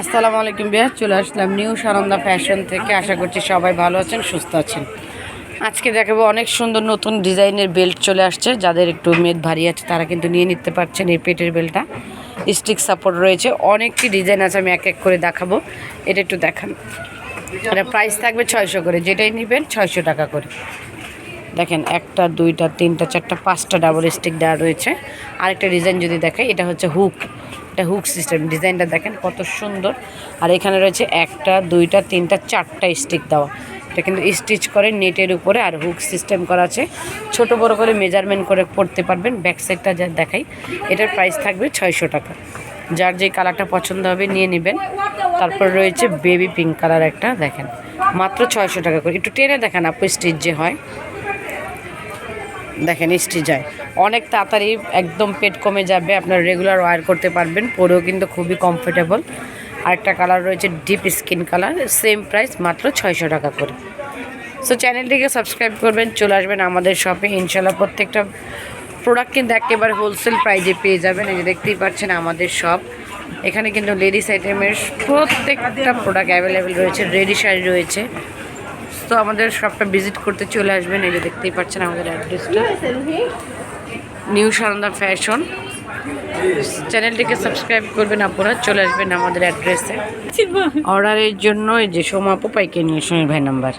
আসসালামু আলাইকুম বিহার চলে আসলাম নিউ সানন্দা ফ্যাশন থেকে। আশা করছি সবাই ভালো আছেন, সুস্থ আছেন। আজকে দেখাবো অনেক সুন্দর নতুন ডিজাইনের বেল্ট চলে আসছে। যাদের একটু মেদ ভারী আছে, তারা কিন্তু নিয়ে নিতে পারছেন এই পেটের বেল্টটা। স্টিক সাপোর্ট রয়েছে। অনেকটি ডিজাইন আছে, আমি এক এক করে দেখাবো। এটা একটু দেখান। এটা প্রাইস থাকবে ছয়শো করে, যেটাই নেবেন ছয়শো টাকা করে। দেখেন, একটা, দুইটা, তিনটা, চারটা, পাঁচটা ডাবল স্টিক দেওয়া রয়েছে। আরেকটা ডিজাইন যদি দেখে এটা হচ্ছে হুক এটা হুক সিস্টেম, ডিজাইনটা দেখেন কত সুন্দর। আর এখানে রয়েছে একটা, দুইটা, তিনটা, চারটা স্টিক দেওয়া। এটা কিন্তু স্টিচ করে নেটের উপরে আর হুক সিস্টেম করা আছে। ছোট, বড় করে মেজারমেন্ট করে পড়তে পারবেন ব্যাক সাইডটা যা দেখাই। এটার প্রাইস থাকবে ছয়শো টাকা। যার যে কালারটা পছন্দ হবে নিয়ে নেবেন। তারপর রয়েছে বেবি পিঙ্ক কালার একটা, দেখেন। মাত্র ছয়শো টাকা করে। একটু টেনে দেখেন আপু স্টিচ যে হয়। দেখেন স্টিচ যায়। অনেক তাড়াতাড়ি একদম পেট কমে যাবে, আপনার রেগুলার ওয়ার করতে পারবেন, পরেও কিন্তু খুবই কমফোর্টেবল আরেকটা কালার রয়েছে deep skin colour same price মাত্র ছয়শো টাকা করে। সো চ্যানেলটিকে সাবস্ক্রাইব করবেন, চলে আসবেন আমাদের শপে ইনশাল্লাহ প্রত্যেকটা প্রোডাক্ট কিন্তু একেবারে হোলসেল প্রাইজে পেয়ে যাবেন। এই যে দেখতেই পাচ্ছেন আমাদের শপ এখানে কিন্তু লেডিস আইটেমের প্রত্যেকটা প্রোডাক্ট অ্যাভেলেবেল রয়েছে রেডি শাড়ি রয়েছে। তো আমাদের শপটা ভিজিট করতে চলে আসবেন এই যে দেখতেই পাচ্ছেন আমাদের অ্যাড্রেসটা নিউ সারন্দা ফ্যাশন চ্যানেলটিকে সাবস্ক্রাইব করবেন আপনারা চলে আসবেন আমাদের অ্যাড্রেসে অর্ডারের জন্য এই যে সোমাপু পাইকে নিয়ে সমীর ভাই নাম্বার।